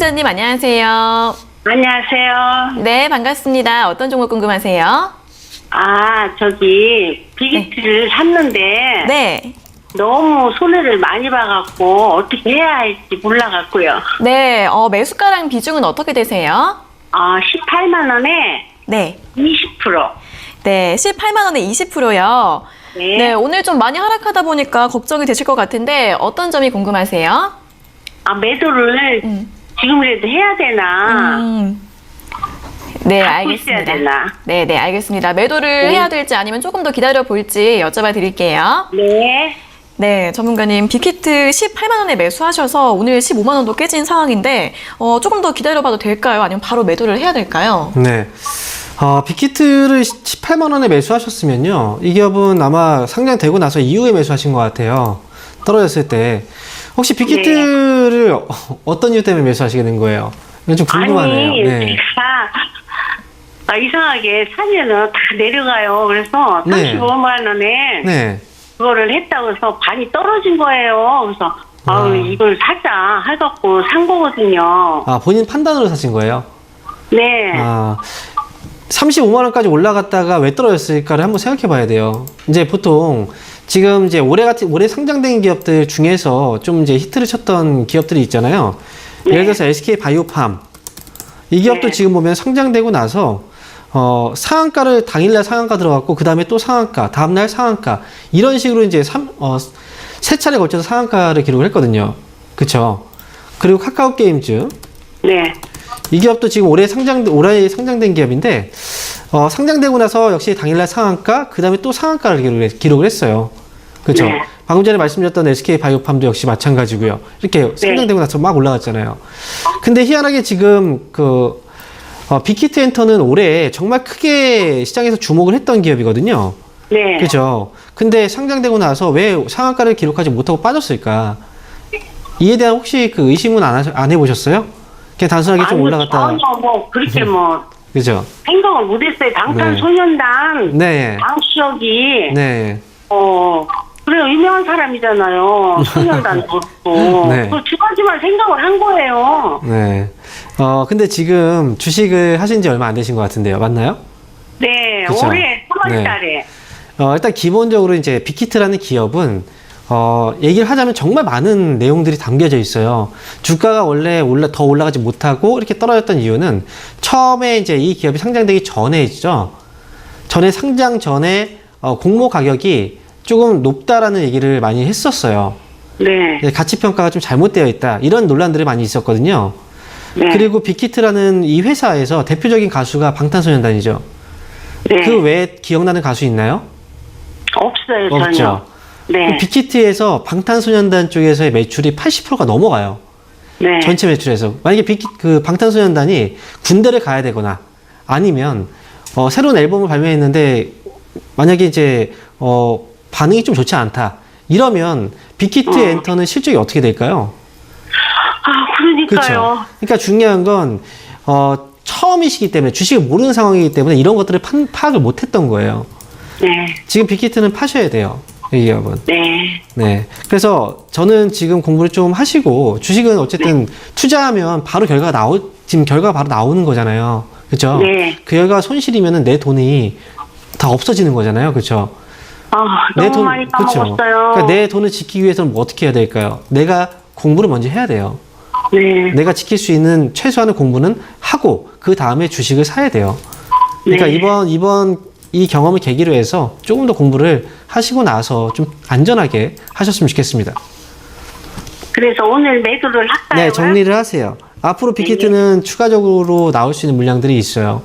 시청자님 안녕하세요. 안녕하세요. 네, 반갑습니다. 어떤 종목 궁금하세요? 아, 저기, 비기트를 샀는데, 네. 너무 손해를 많이 봐갖고, 어떻게 해야 할지 몰라갖고요. 네, 어, 매수가랑 비중은 어떻게 되세요? 아, 18만 원에 네. 20%. 네, 18만 원에 20%요. 네. 네, 오늘 좀 많이 하락하다 보니까 걱정이 되실 것 같은데 어떤 점이 궁금하세요? 아, 매도를 음. 지금이라도 해야 되나? 음. 네, 갖고 있어야 알겠습니다. 되나? 네, 네, 알겠습니다. 매도를 네. 해야 될지 아니면 조금 더 기다려 볼지 여쭤봐 드릴게요. 네. 네, 전문가님 빅히트 18만 원에 매수하셔서 오늘 15만 원도 깨진 상황인데 어, 조금 더 기다려봐도 될까요? 아니면 바로 매도를 해야 될까요? 네. 어, 빅히트를 18만 원에 매수하셨으면요. 이 기업은 아마 상장되고 나서 이후에 매수하신 것 같아요. 떨어졌을 때. 혹시 빅히트를 어- 어떤 이유 때문에 매수하시게 된 거예요? 이건 좀 궁금하네요. 아니, 네. 제가, 아, 이상하게 사면은 다 내려가요. 그래서 네. 35만 원에 네. 그거를 했다고 해서 반이 떨어진 거예요. 그래서 아우 아. 이걸 사자 해갖고 산 거거든요. 아, 본인 판단으로 사신 거예요? 네. 아, 35만 원까지 올라갔다가 왜 떨어졌을까를 한번 생각해 봐야 돼요. 이제 보통 지금 이제 올해 같은 올해 상장된 기업들 중에서 좀 이제 히트를 쳤던 기업들이 있잖아요. 네. 예를 들어서 SK 바이오팜 이 기업도 네. 지금 보면 상장되고 나서 어, 상한가를 당일날 상한가 들어갔고 그 다음에 또 상한가, 다음날 상한가 이런 식으로 이제 삼, 어, 세 차례 걸쳐서 상한가를 기록을 했거든요. 그쵸? 그리고 카카오 게임즈 네. 이 기업도 지금 올해 상장 올해 상장된 기업인데 어, 상장되고 나서 역시 당일날 상한가 그 다음에 또 상한가를 기록을 했어요. 그렇죠. 네. 방금 전에 말씀드렸던 SK 바이오팜도 역시 마찬가지고요. 이렇게 상장되고 나서 막 올라갔잖아요. 근데 희한하게 지금 그 어, 빅히트 엔터는 올해 정말 크게 시장에서 주목을 했던 기업이거든요. 네. 그죠? 근데 상장되고 나서 왜 상한가를 기록하지 못하고 빠졌을까? 이에 대한 혹시 그 의심은 안, 하셔- 안 해보셨어요? 그냥 단순하게 좀 아니, 올라갔다. 전혀 뭐 그렇게 뭐 그죠? 생각을 못했어요. 방탄소년단 네. 방시혁이 네. 어 그래요 유명한 사람이잖아요. 소년단 그렇고 네. 그두 가지만 생각을 한 거예요. 네. 어, 근데 지금 주식을 하신 지 얼마 안 되신 것 같은데요. 맞나요? 네. 그쵸? 올해 3월 달에 어, 일단 기본적으로 이제 빅히트라는 기업은 어, 얘기를 하자면 정말 많은 내용들이 담겨져 있어요. 주가가 원래 올라, 더 올라가지 못하고 이렇게 떨어졌던 이유는 처음에 이제 이 기업이 상장되기 전에죠. 전에 상장 전에 어, 공모 가격이 조금 높다라는 얘기를 많이 했었어요. 네. 네, 가치 평가가 좀 잘못되어 있다. 이런 논란들이 많이 있었거든요. 네. 그리고 빅히트라는 이 회사에서 대표적인 가수가 방탄소년단이죠. 네. 그 외에 기억나는 가수 있나요? 없어요 전혀. 없죠. 네. 그 빅히트에서 방탄소년단 쪽에서의 매출이 80%가 넘어가요. 네. 전체 매출에서. 만약에 빅히, 그 방탄소년단이 군대를 가야 되거나 아니면 어, 새로운 앨범을 발매했는데 만약에 이제 어, 반응이 좀 좋지 않다. 이러면 빅히트 어. 엔터는 실적이 어떻게 될까요? 아 그러니까요. 그러니까 중요한 건 어, 처음이시기 때문에 주식을 모르는 상황이기 때문에 이런 것들을 판- 파악을 못 했던 거예요. 네. 지금 빅히트는 파셔야 돼요. 이 기업은. 네. 네. 그래서 저는 지금 공부를 좀 하시고 주식은 어쨌든 투자하면 바로 결과가 나오 지금 결과가 바로 나오는 거잖아요. 그렇죠? 네. 그 결과가 손실이면은 내 돈이 다 없어지는 거잖아요. 그렇죠? 아 너무 많이 까먹었어요. 그러니까 내 돈을 지키기 위해서는 뭐 어떻게 해야 될까요? 내가 공부를 먼저 해야 돼요. 네. 내가 지킬 수 있는 최소한의 공부는 하고 그 다음에 주식을 사야 돼요. 그러니까 네. 이번 이번 이 경험을 계기로 해서 조금 더 공부를 하시고 나서 좀 안전하게 하셨으면 좋겠습니다. 그래서 오늘 매도를 할까요? 네, 정리를 하세요. 앞으로 빅히트는 추가적으로 나올 수 있는 물량들이 있어요.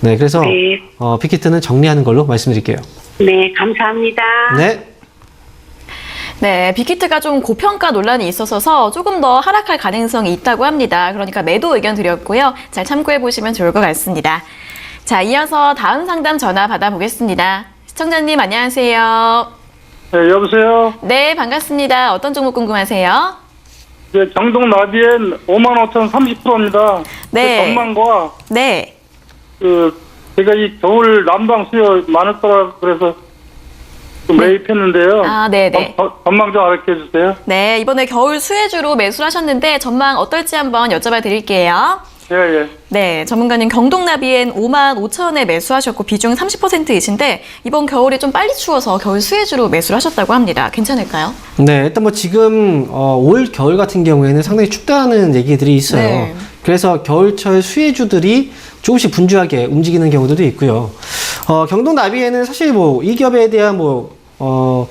네, 그래서 네. 어, 빅히트는 정리하는 걸로 말씀드릴게요. 네, 감사합니다. 네. 네, 빅히트가 좀 고평가 논란이 있어서 조금 더 하락할 가능성이 있다고 합니다. 그러니까 매도 의견 드렸고요. 잘 참고해 보시면 좋을 것 같습니다. 자, 이어서 다음 상담 전화 받아보겠습니다. 시청자님 안녕하세요. 네, 여보세요. 네, 반갑습니다. 어떤 종목 궁금하세요? 네, 경동 나비엔 5만 5천 30%입니다. 네. 전망과 네. 그 제가 이 겨울 난방 수요 많을 거라 그래서 그 매입했는데요. 아, 네네. 전- 전망 좀 알게 해주세요. 네, 이번에 겨울 수혜주로 매수를 하셨는데 전망 어떨지 한번 여쭤봐 드릴게요. 예, 예. 네, 전문가님 경동나비엔 5만 5천 원에 매수하셨고 비중 30%이신데 이번 겨울이 좀 빨리 추워서 겨울 수혜주로 매수를 하셨다고 합니다. 괜찮을까요? 네, 일단 뭐 지금 어, 올 겨울 같은 경우에는 상당히 춥다는 얘기들이 있어요. 네. 그래서 겨울철 수혜주들이 조금씩 분주하게 움직이는 경우들도 있고요. 어, 경동 나비에는 사실 뭐 이 기업에 대한 뭐 어,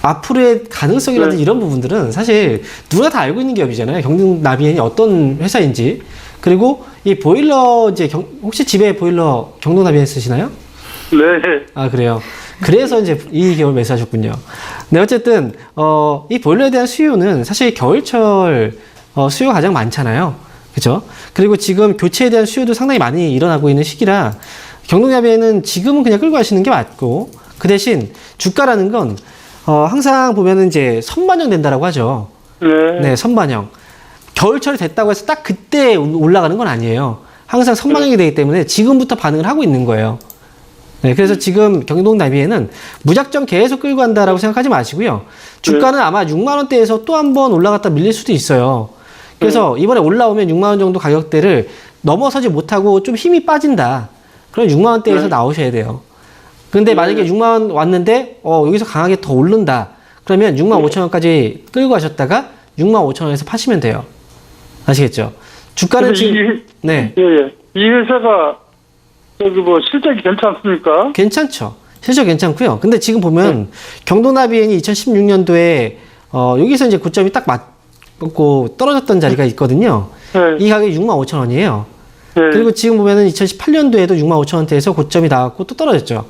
앞으로의 가능성이라든지 네. 이런 부분들은 사실 누가 다 알고 있는 기업이잖아요. 경동 나비엔이 어떤 회사인지. 그리고 이 보일러 이제 경- 혹시 집에 보일러 경동 나비엔 쓰시나요? 네. 아 그래요. 그래서 이제 이 겨울 매수하셨군요. 네 어쨌든 어, 이 보일러에 대한 수요는 사실 겨울철 어, 수요가 가장 많잖아요. 그렇죠? 그리고 지금 교체에 대한 수요도 상당히 많이 일어나고 있는 시기라 경동야비에는 지금은 그냥 끌고 가시는 게 맞고 그 대신 주가라는 건 어, 항상 보면은 이제 선반영 된다라고 하죠. 네. 네, 선반영. 겨울철이 됐다고 해서 딱 그때 올라가는 건 아니에요. 항상 선반영이 되기 때문에 지금부터 반응을 하고 있는 거예요. 네, 그래서 지금 경동 나비에는 무작정 계속 끌고 간다라고 생각하지 마시고요. 주가는 아마 6만 원대에서 또 한 번 올라갔다 밀릴 수도 있어요. 그래서 이번에 올라오면 6만 원 정도 가격대를 넘어서지 못하고 좀 힘이 빠진다. 그럼 6만 원대에서 네. 나오셔야 돼요. 근데 만약에 6만 원 왔는데 어, 여기서 강하게 더 오른다. 그러면 6만 5천 원까지 끌고 가셨다가 6만 5천 원에서 파시면 돼요. 아시겠죠? 주가는 지금 이, 네 예, 예. 이 회사가 저기 뭐 실적이 괜찮습니까? 괜찮죠. 실적 괜찮고요. 근데 지금 보면 경동나비엔이 2016년도에 어, 여기서 이제 고점이 딱 맞고 떨어졌던 자리가 있거든요. 네. 이 가격이 6만 5천 원이에요. 네. 그리고 지금 보면은 2018년도에도 6만 5천 원대에서 고점이 나왔고 또 떨어졌죠.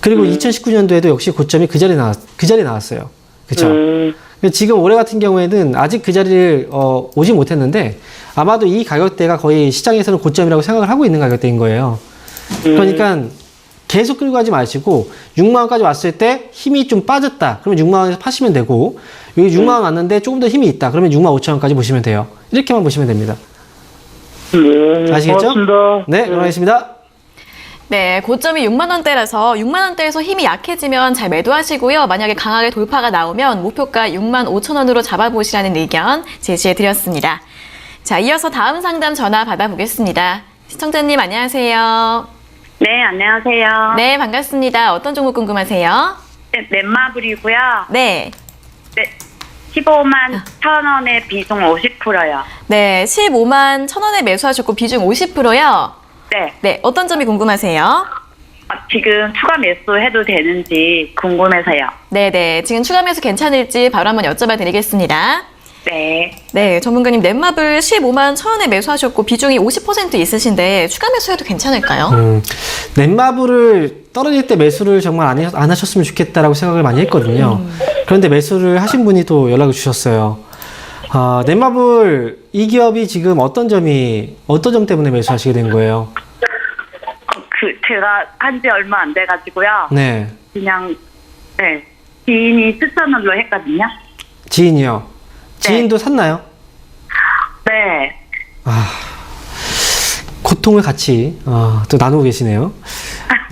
그리고 음. 2019년도에도 역시 고점이 그 자리에 나왔 그 자리에 나왔어요. 그렇죠. 네. 지금 올해 같은 경우에는 아직 그 자리를 어, 오지 못했는데 아마도 이 가격대가 거의 시장에서는 고점이라고 생각을 하고 있는 가격대인 거예요. 그러니까 계속 끌고 가지 마시고 6만 원까지 왔을 때 힘이 좀 빠졌다. 그러면 6만 원에서 파시면 되고 여기 6만 원 왔는데 조금 더 힘이 있다. 그러면 6만 5천 원까지 보시면 돼요. 이렇게만 보시면 됩니다. 네. 아시겠죠? 고맙습니다. 네, 고맙습니다. 네, 고점이 6만 원대라서 6만 원대에서 힘이 약해지면 잘 매도하시고요. 만약에 강하게 돌파가 나오면 목표가 6만 5천 원으로 잡아보시라는 의견 제시해 드렸습니다. 자, 이어서 다음 상담 전화 받아보겠습니다. 시청자님 안녕하세요. 네, 안녕하세요. 네, 반갑습니다. 어떤 종목 궁금하세요? 네, 넷마블이고요. 네. 네, 15만 천 원에 비중 50%요. 네, 15만 천 원에 매수하셨고 비중 50%요. 네, 네, 어떤 점이 궁금하세요? 아, 지금 추가 매수 해도 되는지 궁금해서요. 네, 네. 지금 추가 매수 괜찮을지 바로 한번 여쭤봐 드리겠습니다. 네, 네, 전문가님 넷마블 15만 천 원에 매수하셨고 비중이 50% 있으신데 추가 매수해도 괜찮을까요? 음, 넷마블을 떨어질 때 매수를 정말 안, 해- 안 하셨으면 좋겠다라고 생각을 많이 했거든요. 그런데 매수를 하신 분이 또 연락을 주셨어요. 아, 넷마블 이 기업이 지금 어떤 점이 어떤 점 때문에 매수하시게 된 거예요? 어, 그 제가 한 지 얼마 안 돼가지고요. 네, 그냥 네 지인이 추천으로 했거든요. 지인이요. 지인도 샀나요? 네, 고통을 같이 어, 또 나누고 계시네요.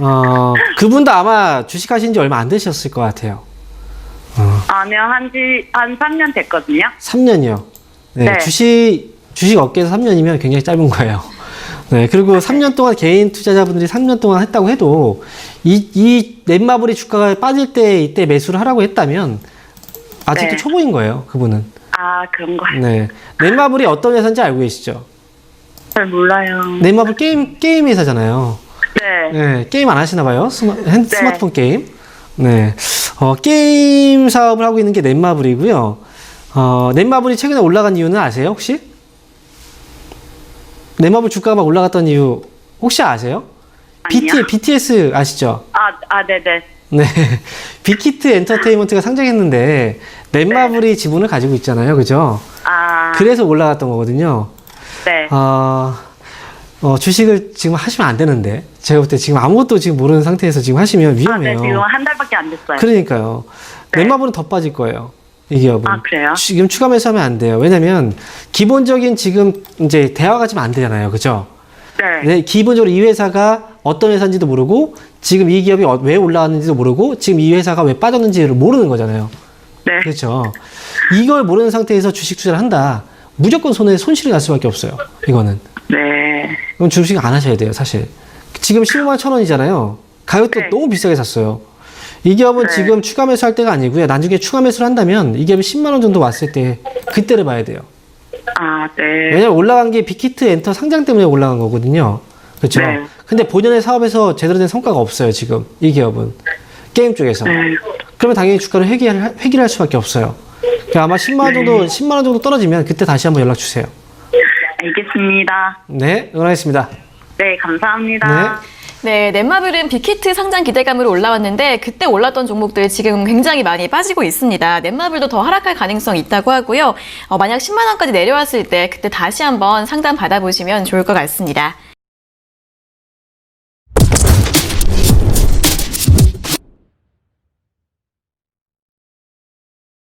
어, 그분도 아마 주식하신 지 얼마 안 되셨을 것 같아요. 아니요 한지 한 3년 됐거든요. 3년이요. 네, 네. 주식 주식 업계에서 3년이면 굉장히 짧은 거예요. 네, 그리고 3년 동안 개인 투자자분들이 3년 동안 했다고 해도 이, 이 넷마블이 주가가 빠질 때 이때 매수를 하라고 했다면 아직도 네. 초보인 거예요, 그분은. 아 그런 거 네. 넷마블이 어떤 회사인지 알고 계시죠? 잘 몰라요. 넷마블 게임, 게임 회사잖아요. 네, 네, 게임 안 하시나 봐요. 스마, 핸, 네. 스마트폰 게임. 네. 어, 게임 사업을 하고 있는 게 넷마블이고요. 어, 넷마블이 최근에 올라간 이유는 아세요, 혹시? 넷마블 주가가 막 올라갔던 이유 혹시 아세요? BT, BTS 아시죠? 아, 아, 네네. 네. 빅히트 엔터테인먼트가 상장했는데 넷마블이 지분을 가지고 있잖아요. 그죠? 아, 그래서 올라갔던 거거든요. 네. 어, 어, 주식을 지금 하시면 안 되는데 제가 볼 때 지금 아무것도 지금 모르는 상태에서 지금 하시면 아, 네, 위험해요. 지금 한 달밖에 안 됐어요. 그러니까요. 네. 넷마블은 더 빠질 거예요. 이 기업은. 아, 그래요? 지금 추가 매수하면 안 돼요. 왜냐면 기본적인 지금 이제 대화가 지금 안 되잖아요. 그죠? 네. 네, 기본적으로 이 회사가 어떤 회사인지도 모르고 지금 이 기업이 어- 왜 올라왔는지도 모르고 지금 이 회사가 왜 빠졌는지를 모르는 거잖아요. 네. 그렇죠. 이걸 모르는 상태에서 주식 투자를 한다. 무조건 손에 손실이 날 수밖에 없어요. 이거는. 네. 그럼 주식 안 하셔야 돼요, 사실. 지금 15만 천 원이잖아요. 가격도 네. 너무 비싸게 샀어요. 이 기업은 네. 지금 추가 매수할 때가 아니고요. 나중에 추가 매수를 한다면 이 기업이 10만 원 정도 왔을 때 그때를 봐야 돼요. 아, 네. 왜냐면 올라간 게 빅히트 엔터 상장 때문에 올라간 거거든요. 그렇죠. 네. 근데 본연의 사업에서 제대로 된 성과가 없어요, 지금. 이 기업은. 게임 쪽에서. 네. 그러면 당연히 주가를 회귀할, 회귀를 할 수밖에 없어요. 그러니까 아마 10만 원 정도, 네. 10만 원 정도 떨어지면 그때 다시 한번 연락 주세요. 알겠습니다. 네, 응원하겠습니다. 네, 감사합니다. 네, 넷마블은 빅히트 상장 기대감으로 올라왔는데 그때 올랐던 종목들 지금 굉장히 많이 빠지고 있습니다. 넷마블도 더 하락할 가능성이 있다고 하고요. 어, 만약 10만 원까지 내려왔을 때 그때 다시 한번 상담 받아보시면 좋을 것 같습니다.